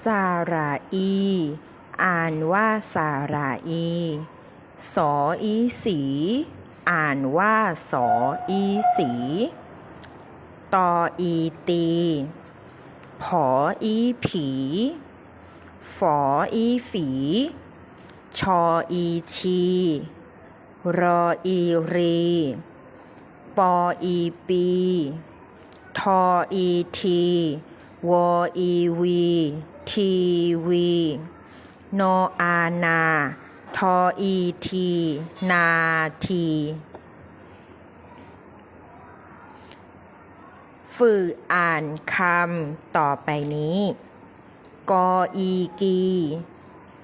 สาระอี อ่านว่าสาระอี สออีสี อ่านว่าสออีสี ตออีตี ผออีผี ฝออีฝี ชออีชี รออีรี ปออีปี ทออีที วอีวีทีวีโนออานาทออีทีนาทีฝึกอ่านคำต่อไปนี้ กออีกี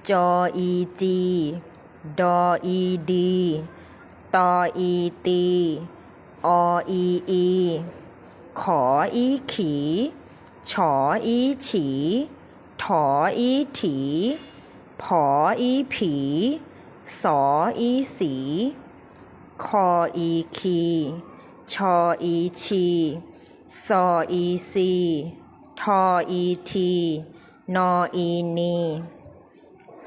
จออีจี ดออีดี ตออีตี ออีอี ขออีขี ฉออีฉี ถออีถี ผออีผี สออีสี คออีคี ชออีชี ซออีซี ทออีที นออีนี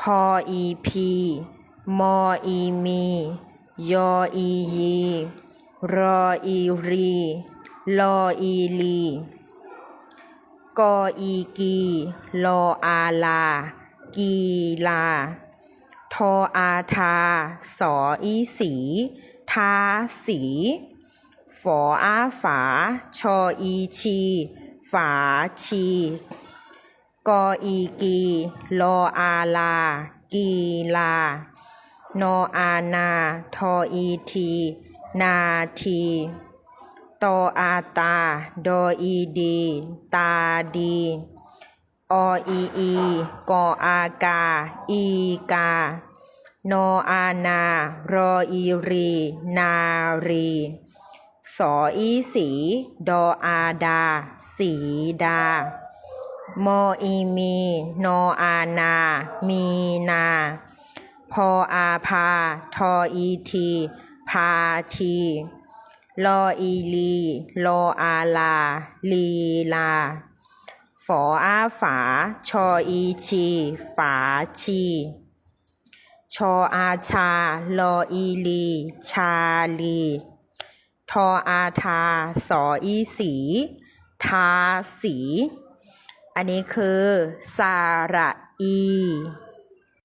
พออีพี มออีมี ยออียี รออีรี ลออีลี กออีกีลออาลา กีลา ทออาทา สออีสี ทาสี ฝออาฝา ชออีชี ฝาชี กออีกีลออาลา กีลา นออานา ทออีที นาที ตออาตา ดออีดี ตาดี ออีอี กออากา อีกา นออานา รออีรี นารี สออีสี ดออาดา สีดา มออีมี นออานา มีนา พออาพา ทออีที พาที ลออีลีลออาลา ลีลา ฝออาฝา ชออีชี ฝาชี ชออาชา ลออีลี ชาลี ทออาทา สออีสี ทาสี อันนี้คือ สาระอี